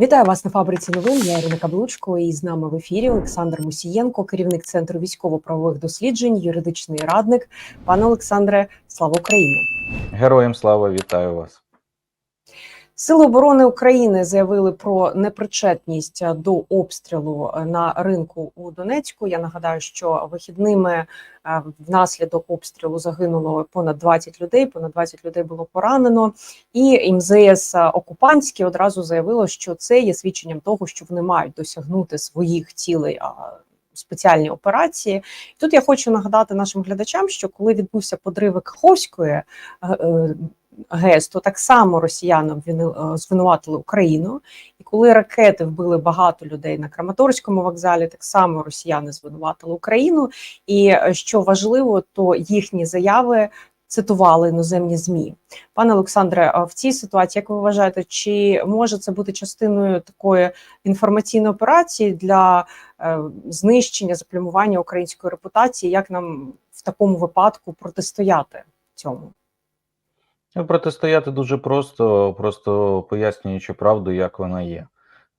Вітаю вас на фабриці новин. Я Ірина Каблучко. І з нами в ефірі Олександр Мусієнко, керівник центру військово-правових досліджень, юридичний радник. Пане Олександре, слава Україні! Героям слава вітаю вас. Сили оборони України заявили про непричетність до обстрілу на ринку у Донецьку. Я нагадаю, що вихідними е, внаслідок обстрілу загинуло понад 20 людей. Понад 20 людей було поранено, і МЗС окупантське одразу заявило, що це є свідченням того, що вони мають досягнути своїх цілей. Спеціальні операції тут я хочу нагадати нашим глядачам, що коли відбувся подрив Каховської е, е, ГЕС, то так само росіяни е, звинуватили Україну. І коли ракети вбили багато людей на Краматорському вокзалі, так само росіяни звинуватили Україну. І е, що важливо, то їхні заяви цитували іноземні змі. Пане Олександре, в цій ситуації, як ви вважаєте, чи може це бути частиною такої інформаційної операції для е, знищення заплюмування української репутації? Як нам в такому випадку протистояти цьому? Ну, Протистояти дуже просто, просто пояснюючи правду, як вона є.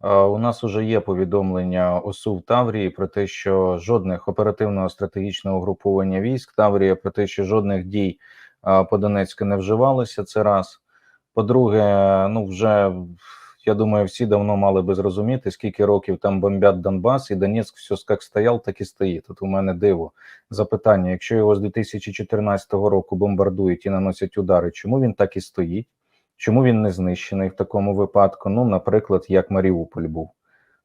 У нас вже є повідомлення ОСУ в Таврії про те, що жодних оперативного стратегічного угруповання військ Таврія, про те, що жодних дій по Донецьку не вживалося. Це раз. По-друге, ну вже я думаю, всі давно мали би зрозуміти, скільки років там бомбять Донбас, і Донецьк все як стояв, так і стоїть. Тут у мене диво запитання: якщо його з 2014 року бомбардують і наносять удари, чому він так і стоїть? Чому він не знищений в такому випадку? Ну, наприклад, як Маріуполь був.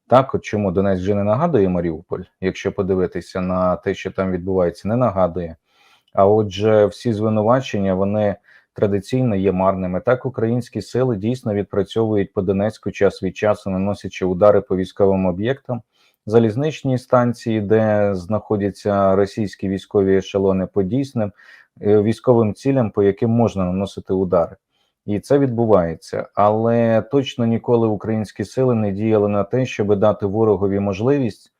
Так, от чому Донець вже не нагадує Маріуполь, якщо подивитися на те, що там відбувається, не нагадує. А отже, всі звинувачення вони традиційно є марними. Так, українські сили дійсно відпрацьовують по Донецьку час від часу, наносячи удари по військовим об'єктам, залізничні станції, де знаходяться російські військові ешелони по дійсним е, військовим цілям, по яким можна наносити удари. І це відбувається, але точно ніколи українські сили не діяли на те, щоб дати ворогові можливість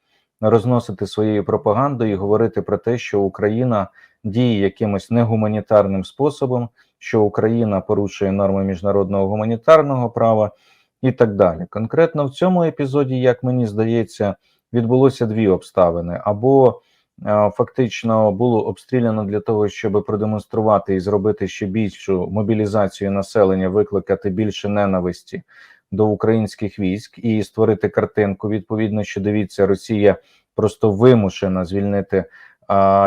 розносити своєю пропагандою і говорити про те, що Україна діє якимось негуманітарним способом, що Україна порушує норми міжнародного гуманітарного права і так далі. Конкретно в цьому епізоді, як мені здається, відбулося дві обставини: або е, фактично було обстріляно для того, щоб продемонструвати і зробити ще більшу мобілізацію населення, викликати більше ненависті до українських військ і створити картинку. Відповідно, що дивіться, Росія просто вимушена звільнити,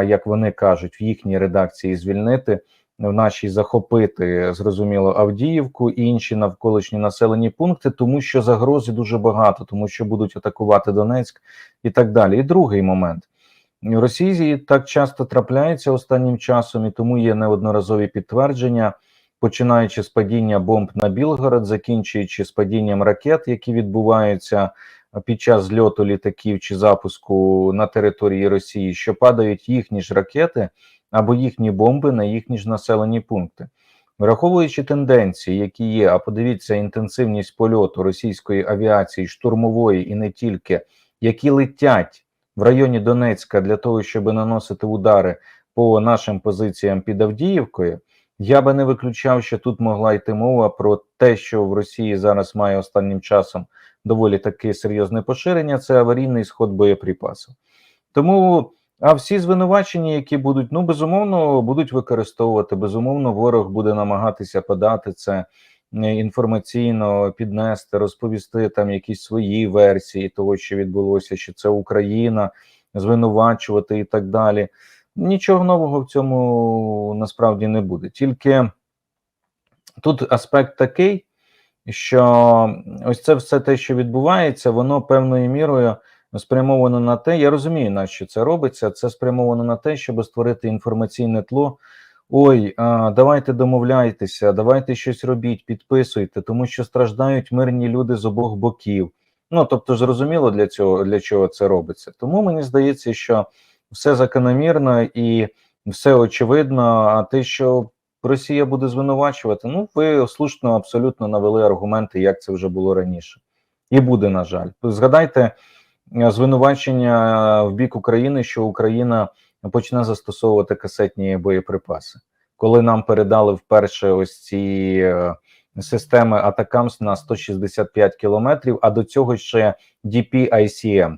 як вони кажуть, в їхній редакції звільнити. В нашій захопити зрозуміло Авдіївку і інші навколишні населені пункти, тому що загрози дуже багато, тому що будуть атакувати Донецьк і так далі. І другий момент в Росії так часто трапляється останнім часом, і тому є неодноразові підтвердження, починаючи з падіння бомб на Білгород, закінчуючи з падінням ракет, які відбуваються під час зльоту літаків чи запуску на території Росії, що падають їхні ж ракети або їхні бомби на їхні ж населені пункти. Враховуючи тенденції, які є, а подивіться інтенсивність польоту російської авіації, штурмової і не тільки, які летять в районі Донецька для того, щоб наносити удари по нашим позиціям під Авдіївкою, я би не виключав, що тут могла йти мова про те, що в Росії зараз має останнім часом доволі таке серйозне поширення. Це аварійний сход боєприпасів. Тому. А всі звинувачення, які будуть, ну безумовно, будуть використовувати. Безумовно, ворог буде намагатися подати це е, інформаційно, піднести, розповісти там якісь свої версії того, що відбулося, що це Україна, звинувачувати і так далі. Нічого нового в цьому насправді не буде. Тільки тут аспект такий, що ось це все те, що відбувається, воно певною мірою спрямовано на те, я розумію, на що це робиться. Це спрямовано на те, щоб створити інформаційне тло. Ой, а, давайте домовляйтеся, давайте щось робіть, підписуйте, тому що страждають мирні люди з обох боків. Ну тобто, зрозуміло для цього для чого це робиться. Тому мені здається, що все закономірно і все очевидно. А те, що Росія буде звинувачувати, ну ви слушно абсолютно навели аргументи, як це вже було раніше, і буде на жаль. Згадайте звинувачення в бік України, що Україна почне застосовувати касетні боєприпаси. Коли нам передали вперше ось ці системи Атакамс на 165 кілометрів, а до цього ще DP-ICM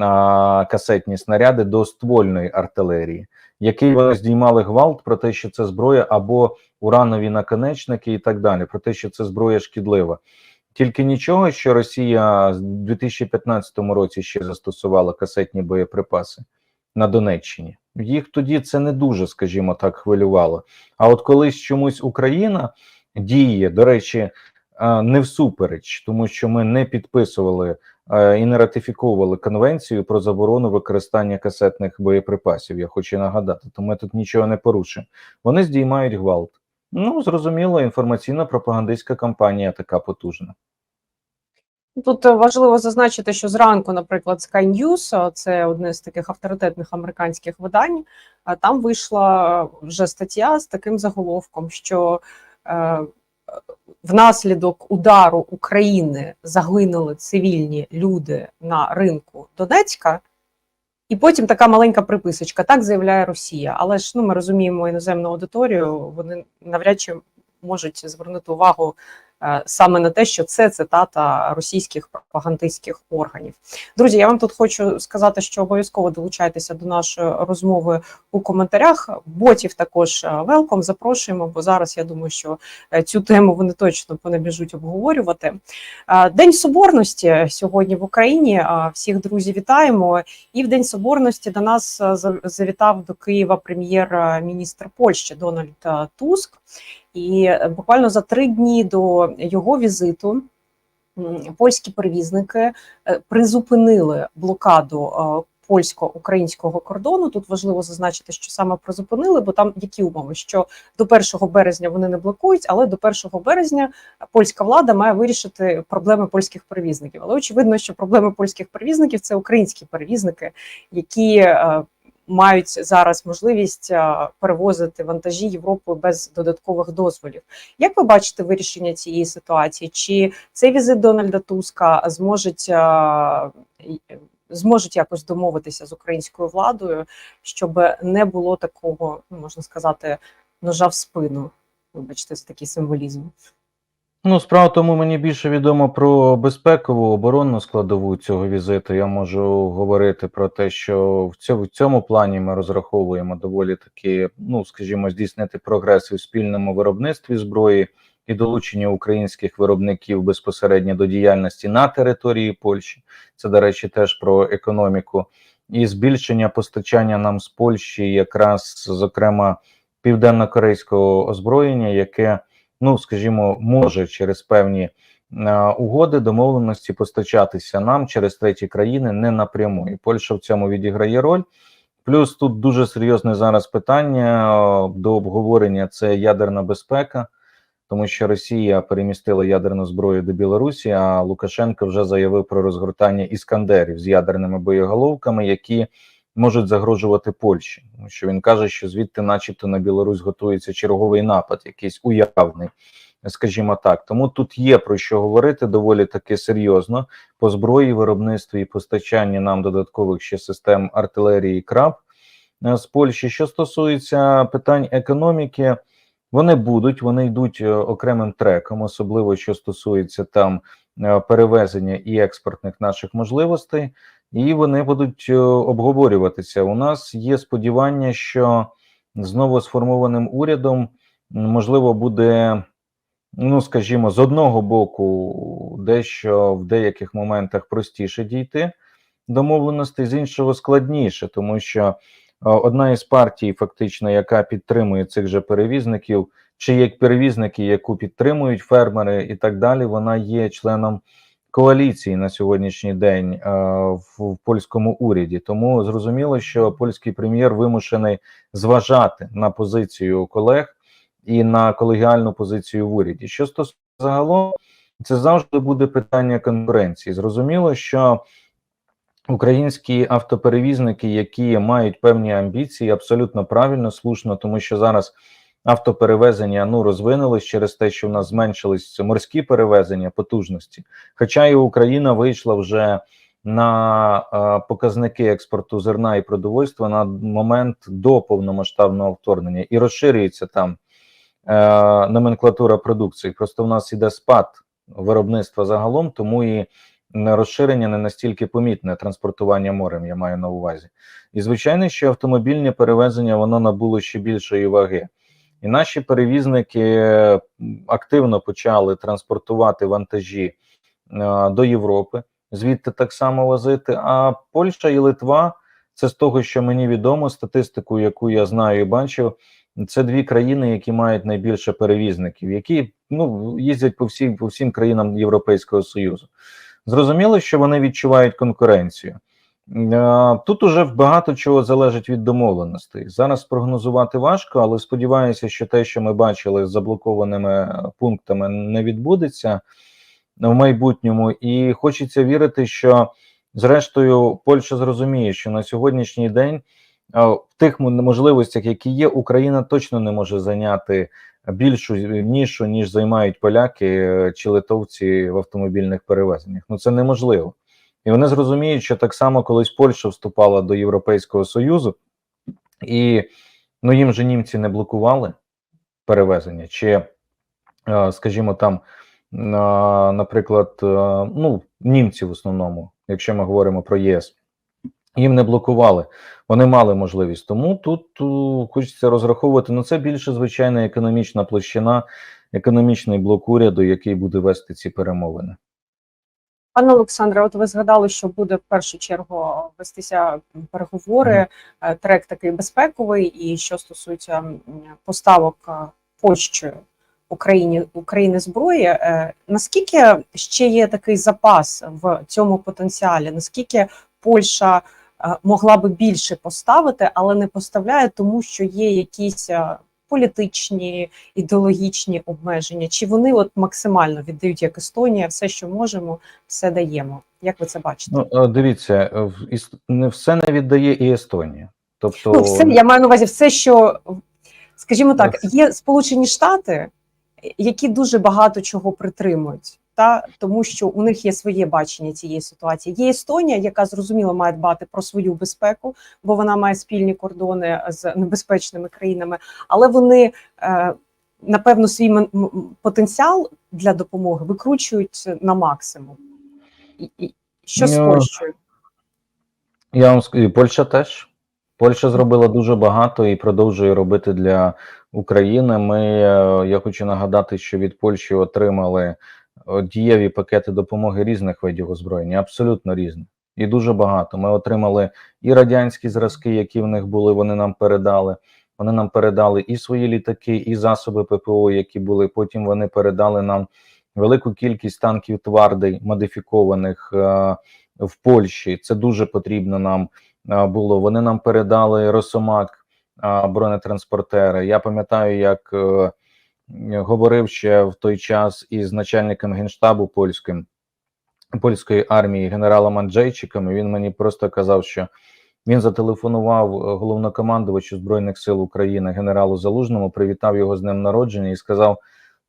а, касетні снаряди до ствольної артилерії, який вони здіймали гвалт про те, що це зброя або уранові наконечники, і так далі, про те, що це зброя шкідлива. Тільки нічого, що Росія в 2015 році ще застосувала касетні боєприпаси на Донеччині. Їх тоді це не дуже, скажімо так, хвилювало. А от колись чомусь Україна діє, до речі, е, не всупереч, тому що ми не підписували е, і не ратифіковували конвенцію про заборону використання касетних боєприпасів. Я хочу нагадати, то ми тут нічого не порушуємо. Вони здіймають гвалт. Ну, зрозуміло, інформаційно-пропагандистська кампанія така потужна. Тут важливо зазначити, що зранку, наприклад, Sky News, це одне з таких авторитетних американських видань. а Там вийшла вже стаття з таким заголовком, що е, внаслідок удару України загинули цивільні люди на ринку Донецька. І потім така маленька приписочка, так заявляє Росія. Але ж ну ми розуміємо іноземну аудиторію, вони навряд чи можуть звернути увагу саме на те, що це цитата російських пропагандистських органів. Друзі, я вам тут хочу сказати, що обов'язково долучайтеся до нашої розмови у коментарях. Ботів також велком запрошуємо, бо зараз я думаю, що е, цю тему вони точно понабіжуть обговорювати. Е, День соборності сьогодні в Україні. Е, Всіх друзів вітаємо. І в День Соборності до нас е, завітав до Києва прем'єр-міністр Польщі Дональд е, Туск. І е, буквально за три дні до його візиту польські перевізники е, призупинили блокаду е, польсько-українського кордону. Тут важливо зазначити, що саме призупинили, бо там які умови, що до 1 березня вони не блокують, але до 1 березня польська влада має вирішити проблеми польських перевізників. Але очевидно, що проблеми польських перевізників це українські перевізники, які мають зараз можливість е, перевозити вантажі Європою без додаткових дозволів. Як ви бачите вирішення цієї ситуації? Чи цей візит Дональда Туска зможуть, е, зможуть якось домовитися з українською владою, щоб не було такого, ну, можна сказати, ножа в спину? Вибачте, це такий символізм. Ну, справа тому мені більше відомо про безпекову оборонну складову цього візиту. Я можу говорити про те, що в цьому, цьому плані ми розраховуємо доволі таки, ну скажімо, здійснити прогрес у спільному виробництві зброї і долучення українських виробників безпосередньо до діяльності на території Польщі. Це, до речі, теж про економіку і збільшення постачання нам з Польщі, якраз зокрема південно-корейського озброєння, яке ну скажімо, може через певні е, угоди домовленості постачатися нам через треті країни не напряму. І Польща в цьому відіграє роль. Плюс тут дуже серйозне зараз питання е, до обговорення це ядерна безпека, тому що Росія перемістила ядерну зброю до Білорусі, а Лукашенко вже заявив про розгортання іскандерів з ядерними боєголовками, які можуть загрожувати Польщі. Тому що він каже, що звідти, начебто, на Білорусь готується черговий напад, якийсь уявний, скажімо так. Тому тут є про що говорити доволі таки серйозно по зброї, виробництві і постачанні нам додаткових ще систем артилерії краб е, з Польщі. Що стосується питань економіки, вони будуть, вони йдуть е, окремим треком, особливо що стосується там е, перевезення і експортних наших можливостей і вони будуть е, обговорюватися. У нас є сподівання, що з новосформованим урядом можливо буде, ну скажімо, з одного боку, дещо в деяких моментах простіше дійти домовленостей, з іншого складніше, тому що е, одна із партій, фактично, яка підтримує цих же перевізників, чи як перевізники, яку підтримують фермери і так далі, вона є членом коаліції на сьогоднішній день е, в, польському уряді. Тому зрозуміло, що польський прем'єр вимушений зважати на позицію колег і на колегіальну позицію в уряді. Що стосується загалом, це завжди буде питання конкуренції. Зрозуміло, що українські автоперевізники, які мають певні амбіції, абсолютно правильно, слушно, тому що зараз автоперевезення ну розвинулись через те, що в нас зменшились морські перевезення потужності. Хоча і Україна вийшла вже на е, показники експорту зерна і продовольства на момент до повномасштабного вторгнення і розширюється там номенклатура продукції. Просто в нас іде спад виробництва загалом, тому і розширення не настільки помітне транспортування морем, я маю на увазі. І звичайно, що автомобільне перевезення воно набуло ще більшої ваги. І наші перевізники активно почали транспортувати вантажі е, до Європи, звідти так само возити. А Польща і Литва це з того, що мені відомо, статистику, яку я знаю і бачив, це дві країни, які мають найбільше перевізників, які ну їздять по всім по всім країнам Європейського Союзу. Зрозуміло, що вони відчувають конкуренцію. Е, Тут уже багато чого залежить від домовленостей. Зараз спрогнозувати важко, але сподіваюся, що те, що ми бачили з заблокованими пунктами, не відбудеться в майбутньому. І хочеться вірити, що зрештою Польща зрозуміє, що на сьогоднішній день е, в тих можливостях, які є, Україна точно не може зайняти більшу нішу, ніж займають поляки е, чи литовці в автомобільних перевезеннях. Ну це неможливо. І вони зрозуміють, що так само колись Польща вступала до Європейського Союзу, і ну їм же німці не блокували перевезення, чи, е, скажімо, там, е, наприклад, е, ну, німці в основному, якщо ми говоримо про ЄС, їм не блокували, вони мали можливість. Тому тут хочеться розраховувати. Ну, це більше звичайна економічна площина, економічний блок уряду, який буде вести ці перемовини. Пане Олександре, от ви згадали, що буде в першу чергу вестися переговори, е, трек такий безпековий, і що стосується поставок е, Польщею Україні України зброї. е, Наскільки ще є такий запас в цьому потенціалі? Наскільки Польща могла би більше поставити, але не поставляє, тому що є якісь політичні ідеологічні обмеження? Чи вони от максимально віддають як Естонія, все, що можемо, все даємо? Як ви це бачите? Ну, е, дивіться, е, не все не віддає і Естонія. Тобто, Ну, все, я маю на увазі все, що, скажімо так, є Сполучені Штати, які дуже багато чого притримують, та тому що у них є своє бачення цієї ситуації. Є Естонія, яка зрозуміло має дбати про свою безпеку, бо вона має спільні кордони з небезпечними країнами, але вони. Е, Напевно, свій потенціал для допомоги викручують на максимум. Що з Ну, Польщею? Я вам скажу, і Польща теж. Польща зробила дуже багато і продовжує робити для України. Ми, е, я хочу нагадати, що від Польщі отримали дієві пакети допомоги різних видів озброєння, абсолютно різних. І дуже багато. Ми отримали і радянські зразки, які в них були, вони нам передали. Вони нам передали і свої літаки, і засоби ППО, які були. Потім вони передали нам велику кількість танків твардий, модифікованих е, в Польщі. Це дуже потрібно нам а, було. Вони нам передали Росомак а, бронетранспортери. Я пам'ятаю, як е, говорив ще в той час із начальником генштабу польським польської армії генералом Анджейчиком. і Він мені просто казав, що він зателефонував е, головнокомандувачу збройних сил України генералу Залужному, привітав його з днем народження і сказав.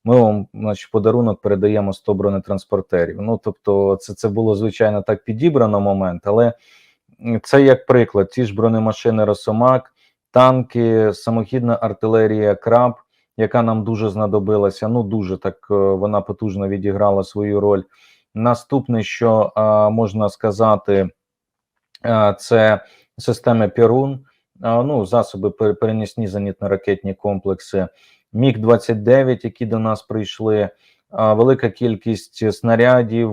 Ми вам, значить, подарунок передаємо 100 бронетранспортерів. Ну тобто, це це було звичайно так підібрано момент, але це як приклад: ті ж бронемашини Росомак, танки, самохідна артилерія Краб, яка нам дуже знадобилася. Ну дуже так е, вона потужно відіграла свою роль. Наступне, що е, можна сказати, е, це системи Пірун, е, ну засоби перенісні зенітно-ракетні комплекси. Міг 29 які до нас прийшли, велика кількість снарядів,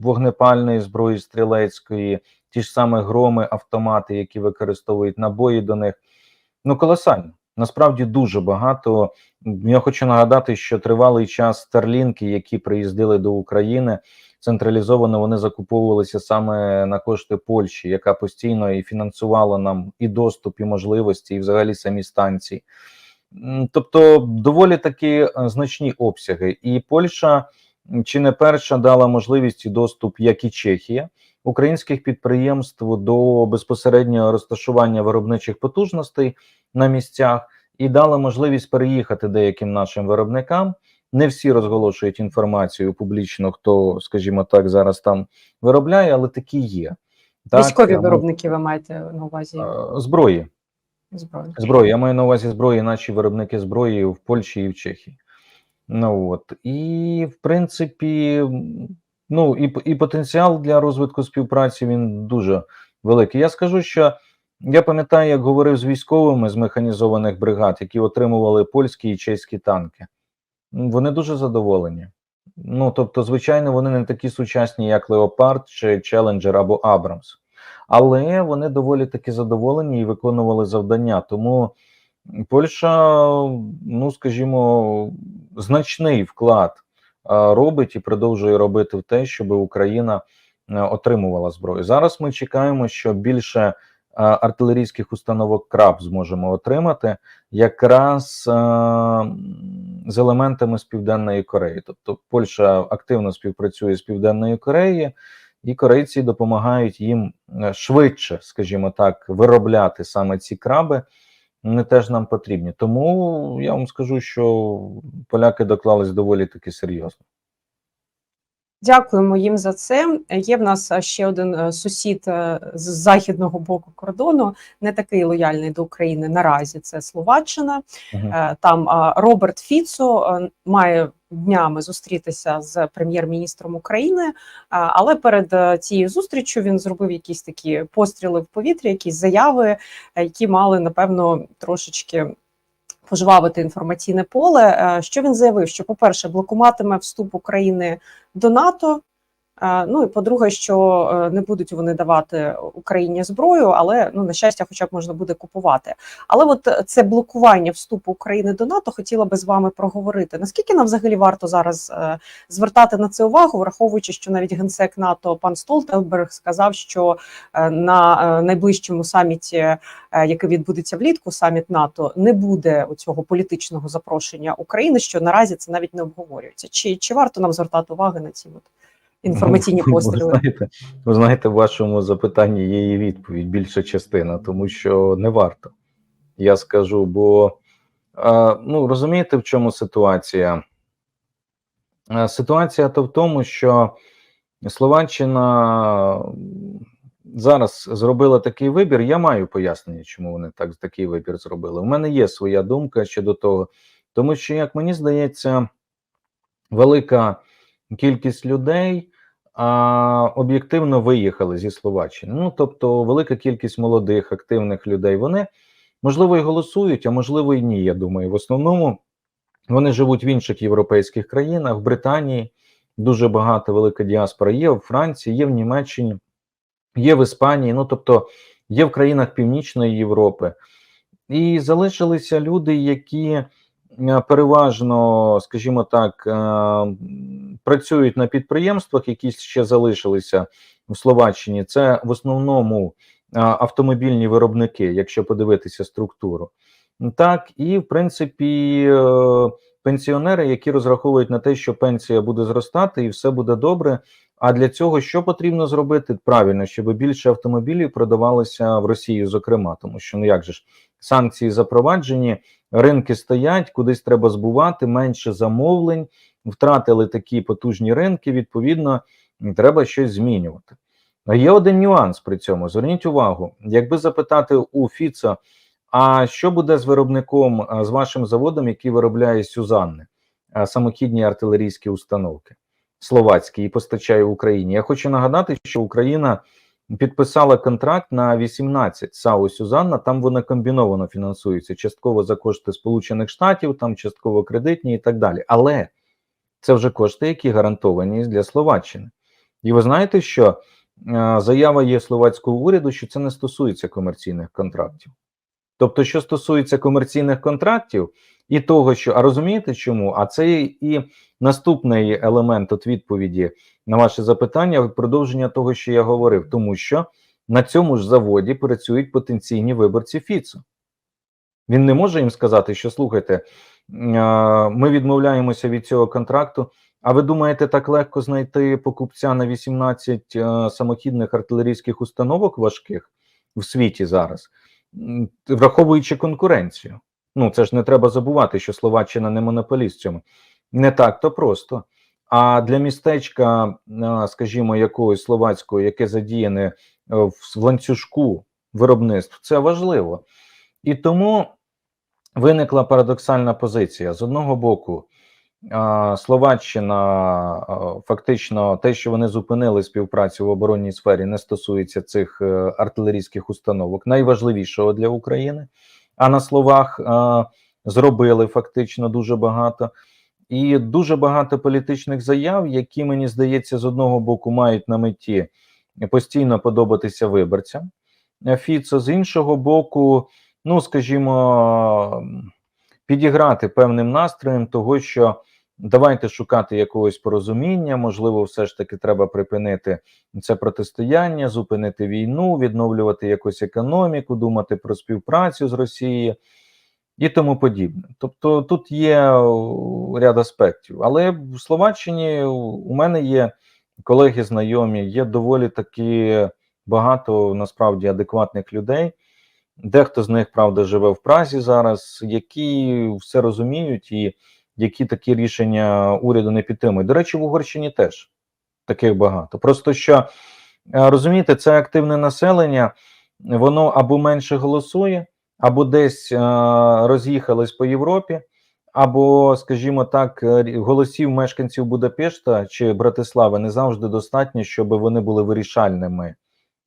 вогнепальної зброї стрілецької, ті ж саме громи, автомати, які використовують набої до них. Ну, колосально. Насправді дуже багато. Я хочу нагадати, що тривалий час старлінки, які приїздили до України, централізовано вони закуповувалися саме на кошти Польщі, яка постійно і фінансувала нам і доступ, і можливості, і взагалі самі станції. Тобто доволі такі е, значні обсяги, і Польща чи не перша дала можливість і доступ, як і Чехія, українських підприємств до безпосереднього розташування виробничих потужностей на місцях, і дала можливість переїхати деяким нашим виробникам. Не всі розголошують інформацію публічно, хто, скажімо так, зараз там виробляє, але такі є. Так, Військові е, ми- виробники ви маєте на увазі? е, зброї. зброї. Зброї, я маю на увазі зброї, наші виробники зброї в Польщі і в Чехії. Ну от і в принципі, ну і, і потенціал для розвитку співпраці він дуже великий. Я скажу, що я пам'ятаю, як говорив з військовими з механізованих бригад, які отримували польські і чеські танки. Вони дуже задоволені. Ну тобто, звичайно, вони не такі сучасні, як Леопард чи Челенджер або Абрамс, але вони доволі таки задоволені і виконували завдання. Тому Польща, ну скажімо, значний вклад робить і продовжує робити в те, щоб Україна е, отримувала зброю. Зараз ми чекаємо, що більше е, артилерійських установок КРАБ зможемо отримати якраз е, з елементами з Південної Кореї. Тобто Польща активно співпрацює з Південною Кореєю, і корейці допомагають їм е, швидше, скажімо так, виробляти саме ці краби. Вони теж нам потрібні. Тому я вам скажу, що поляки доклались доволі таки серйозно. Дякуємо їм за це. Є в нас е, ще один е, сусід е, з західного боку кордону, не такий лояльний до України наразі. Це Словаччина. Е, Там Роберт Фіцо має днями зустрітися з прем'єр-міністром України. Але перед цією зустрічю він зробив якісь такі постріли в повітря, якісь заяви, які мали напевно трошечки. Пожвавити інформаційне поле. Е, Що він заявив? Що, по-перше, блокуватиме вступ України до НАТО. Ну і по-друге, що е, не будуть вони давати Україні зброю, але ну на щастя, хоча б можна буде купувати. Але от це блокування вступу України до НАТО хотіла би з вами проговорити. Наскільки нам взагалі варто зараз е, звертати на це увагу, враховуючи, що навіть генсек НАТО пан Столтенберг сказав, що е, на найближчому саміті, який відбудеться влітку, саміт НАТО, не буде цього політичного запрошення України, що наразі це навіть не обговорюється. Чи, чи варто нам звертати увагу на ці от інформаційні Ну, постріли? Ви знаєте, ви знаєте, в вашому запитанні є і відповідь, більша частина, тому що не варто. Я скажу, бо ну розумієте, в чому ситуація? Ситуація то в тому, що Словаччина зараз зробила такий вибір. Я маю пояснення, чому вони так такий вибір зробили. У мене є своя думка щодо того, тому що, як мені здається, велика кількість людей а, об'єктивно виїхали зі Словаччини. Ну тобто, велика кількість молодих активних людей. Вони можливо і голосують, а можливо і ні. Я думаю, в основному вони живуть в інших європейських країнах, в Британії дуже багато велика діаспора. Є в Франції, є в Німеччині, є в Іспанії. Ну тобто є в країнах Північної Європи. І залишилися люди, які переважно, скажімо так, е, працюють на підприємствах, які ще залишилися в Словаччині. Це в основному е, автомобільні виробники, якщо подивитися структуру. Так, і в принципі, е, пенсіонери, які розраховують на те, що пенсія буде зростати і все буде добре. А для цього що потрібно зробити правильно, щоб більше автомобілів продавалося в Росії, зокрема, тому що ну як же ж санкції запроваджені, ринки стоять, кудись треба збувати, менше замовлень, втратили такі потужні ринки. Відповідно, треба щось змінювати. Є один нюанс при цьому. Зверніть увагу, якби запитати у Фіца, а що буде з виробником, з вашим заводом, який виробляє Сюзанни, самохідні артилерійські установки словацькі і постачає Україні? Я хочу нагадати, що Україна підписала контракт на 18 САУ Сюзанна. Там вони комбіновано фінансуються частково за кошти Сполучених Штатів, там частково кредитні і так далі. Але це вже кошти, які гарантовані для Словаччини. І ви знаєте, що заява є словацького уряду, що це не стосується комерційних контрактів. Тобто, що стосується комерційних контрактів і того, що а розумієте чому? А це і наступний елемент от відповіді на ваше запитання, продовження того, що я говорив, тому що на цьому ж заводі працюють потенційні виборці Фіцо. Він не може їм сказати, що слухайте, ми відмовляємося від цього контракту. А ви думаєте, так легко знайти покупця на 18 е, самохідних артилерійських установок важких в світі зараз, враховуючи конкуренцію? Ну це ж не треба забувати, що Словаччина не монополіст цьому. Не так то просто. А для містечка, скажімо, якогось словацького, яке задіяне е, в ланцюжку виробництв, це важливо. І тому виникла парадоксальна позиція. З одного боку, Словаччина фактично те, що вони зупинили співпрацю в оборонній сфері, не стосується цих е, артилерійських установок, найважливішого для України. А на словах зробили фактично дуже багато. І дуже багато політичних заяв, які мені здається, з одного боку мають на меті постійно подобатися виборцям. Фіцо з іншого боку, ну скажімо, підіграти певним настроєм того, що давайте шукати якогось порозуміння, можливо, все ж таки треба припинити це протистояння, зупинити війну, відновлювати якусь економіку, думати про співпрацю з Росією і тому подібне. Тобто тут є ряд аспектів. Але в Словаччині у мене є колеги знайомі, є доволі таки багато насправді адекватних людей. Дехто з них, правда, живе в Празі зараз, які все розуміють і які такі рішення уряду не підтримують. До речі, в Угорщині теж таких багато. Просто що е, розумієте, це активне населення, воно або менше голосує, або десь е, роз'їхалось по Європі, або, скажімо так, е, голосів мешканців Будапешта чи Братислави не завжди достатньо, щоб вони були вирішальними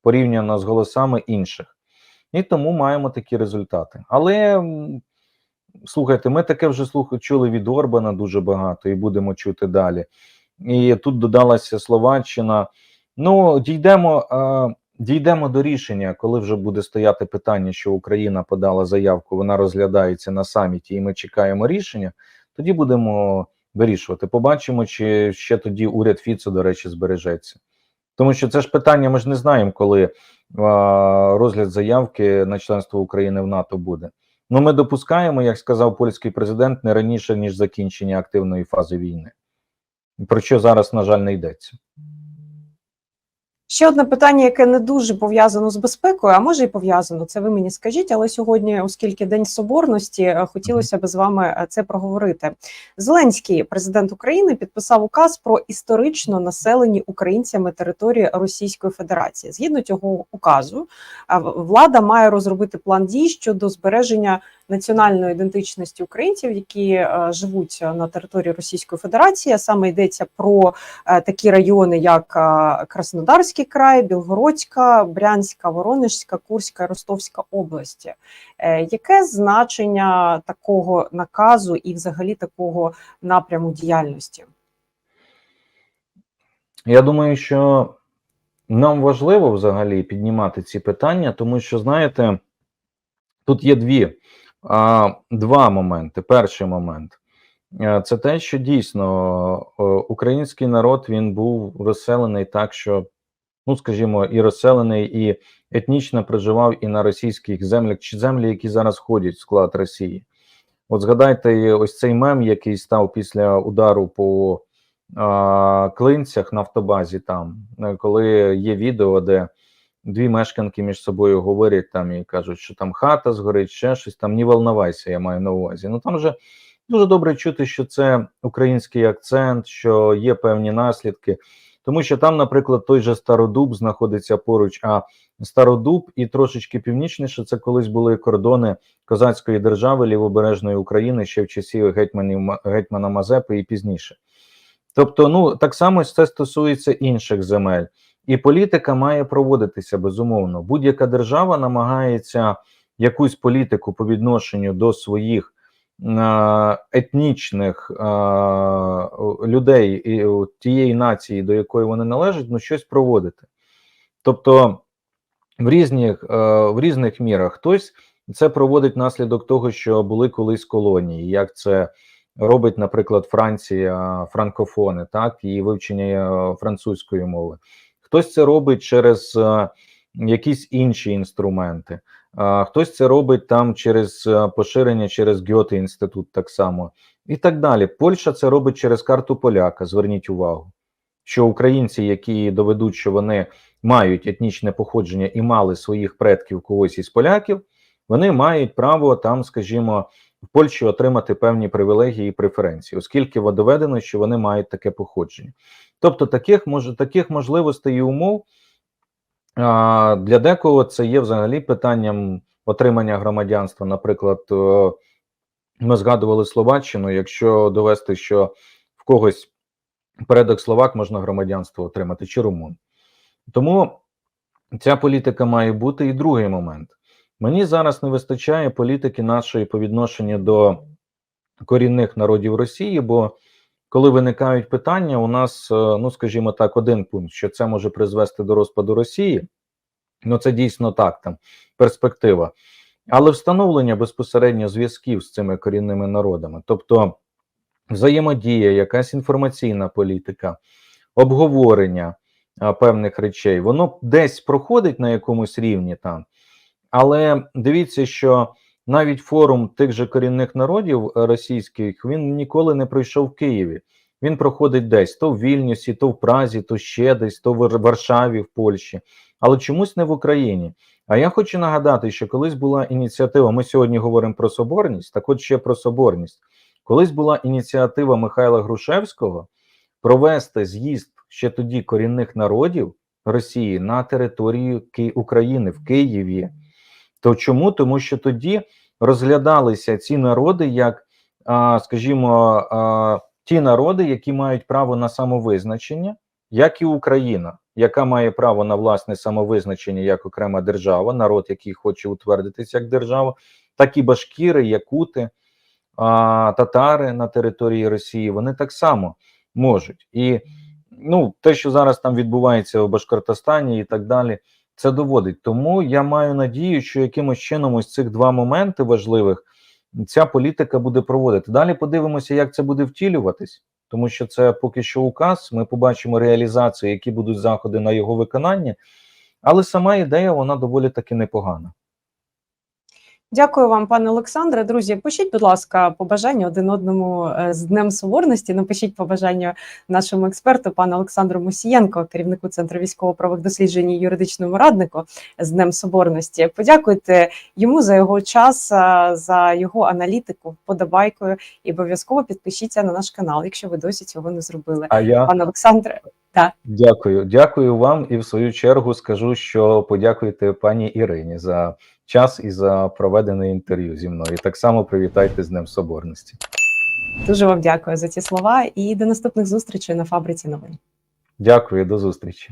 порівняно з голосами інших. І тому маємо такі результати. Але слухайте, ми таке вже слух чули від Орбана дуже багато і будемо чути далі. І тут додалася Словаччина. Ну, дійдемо, дійдемо до рішення, коли вже буде стояти питання, що Україна подала заявку, вона розглядається на саміті, і ми чекаємо рішення. Тоді будемо вирішувати. Побачимо, чи ще тоді уряд Фіцо, до речі, збережеться. Тому що це ж питання, ми ж не знаємо, коли розгляд заявки на членство України в НАТО буде. Ну, ми допускаємо, як сказав польський президент, не раніше ніж закінчення активної фази війни. Про що зараз, на жаль, не йдеться. Ще одне питання, яке не дуже пов'язано з безпекою, а може і пов'язано. Це ви мені скажіть, але сьогодні, оскільки День Соборності, е, хотілося б з вами е, це проговорити. Зеленський, президент України, підписав указ про історично населені українцями території Російської Федерації. Згідно цього указу, влада має розробити план дій щодо збереження національної ідентичності українців, які е, живуть на території Російської Федерації. Саме йдеться про е, такі райони, як е, Краснодарський край, Білгородська, Брянська, Воронежська, Курська, Ростовська області. Яке значення такого наказу і, взагалі, такого напряму діяльності? Я думаю, що нам важливо взагалі піднімати ці питання, тому що, знаєте, тут є дві, два моменти. Перший момент е, це те, що дійсно е, український народ він був розселений так, що, ну скажімо, і розселений, і етнічно проживав і на російських землях, чи землі, які зараз входять в склад Росії. От згадайте ось цей мем, який став після удару по а, клинцях на автобазі, там, е, коли є відео, де дві мешканки між собою говорять там і кажуть, що там хата згорить, ще щось там, не волновайся, я маю на увазі. Ну там же дуже добре чути, що це український акцент, що є певні наслідки. Тому що там, наприклад, той же Стародуб знаходиться поруч, а Стародуб і трошечки північніше це колись були кордони козацької держави лівобережної України ще в часі гетьманів гетьмана Мазепи і пізніше. Тобто, ну так само це стосується інших земель, і політика має проводитися безумовно. Будь-яка держава намагається якусь політику по відношенню до своїх етнічних людей і тієї нації, до якої вони належать, ну щось проводити. Тобто в різних, е, в різних мірах хтось це проводить внаслідок того, що були колись колонії, як це робить, наприклад, Франція, франкофони, так, і вивчення е, французької мови. Хтось це робить через е, якісь інші інструменти, хтось це робить там через е, поширення через Гьоте інститут, так само, і так далі. Польща це робить через карту поляка. Зверніть увагу, що українці, які доведуть, що вони мають етнічне походження і мали своїх предків когось із поляків, вони мають право там, скажімо, Польщі отримати певні привілегії і преференції, оскільки доведено, що вони мають таке походження. Тобто, таких може таких можливостей і умов а, для декого це є взагалі питанням отримання громадянства. Наприклад, ми згадували Словаччину. Якщо довести, що в когось передок Словак можна громадянство отримати чи румун. Тому ця політика має бути. І другий момент. Мені зараз не вистачає політики нашої по відношенню до корінних народів Росії, бо коли виникають питання, у нас, е, ну скажімо так, один пункт, що це може призвести до розпаду Росії. Ну, це дійсно так, там перспектива. Але встановлення безпосередньо зв'язків з цими корінними народами, тобто взаємодія, якась інформаційна політика, обговорення певних речей, воно десь проходить на якомусь рівні там. Але дивіться, що навіть форум тих же корінних народів е, російських він ніколи не пройшов в Києві. Він проходить десь то в Вільнюсі, то в Празі, то ще десь, то в Варшаві, в Польщі, але чомусь не в Україні. А я хочу нагадати, що колись була ініціатива. Ми сьогодні говоримо про соборність, так от ще про соборність. Колись була ініціатива Михайла Грушевського провести з'їзд ще тоді корінних народів Росії на території Ки- України в Києві. То чому? Тому що тоді розглядалися ці народи як, скажімо, ті народи, які мають право на самовизначення, як і Україна, яка має право на власне самовизначення як окрема держава, народ, який хоче утвердитися як держава, так і башкіри, якути, татари на території Росії, вони так само можуть. І ну, те, що зараз там відбувається в Башкортостані і так далі, це доводить. Тому я маю надію, що якимось чином ось цих два моменти важливих ця політика буде проводити. Далі подивимося, як це буде втілюватись, тому що це поки що указ. Ми побачимо реалізацію, які будуть заходи на його виконання. Але сама ідея вона доволі таки непогана. Дякую вам, пане Олександре. Друзі, пишіть, будь ласка, побажання один одному е, з Днем Соборності. Напишіть побажання нашому експерту, пану Олександру Мусієнко, керівнику Центру військово-правових досліджень і юридичному раднику з Днем Соборності. Подякуйте йому за його час, е, за його аналітику, вподобайкою і обов'язково підпишіться на наш канал, якщо ви досі цього не зробили. А я Пане Олександре, дякую. Дякую вам і в свою чергу скажу, що подякуйте пані Ірині за час і за проведене інтерв'ю зі мною. І так само привітайте з Днем Соборності. дуже вам дякую за ці слова і до наступних зустрічей на фабриці новин. Дякую, до зустрічі.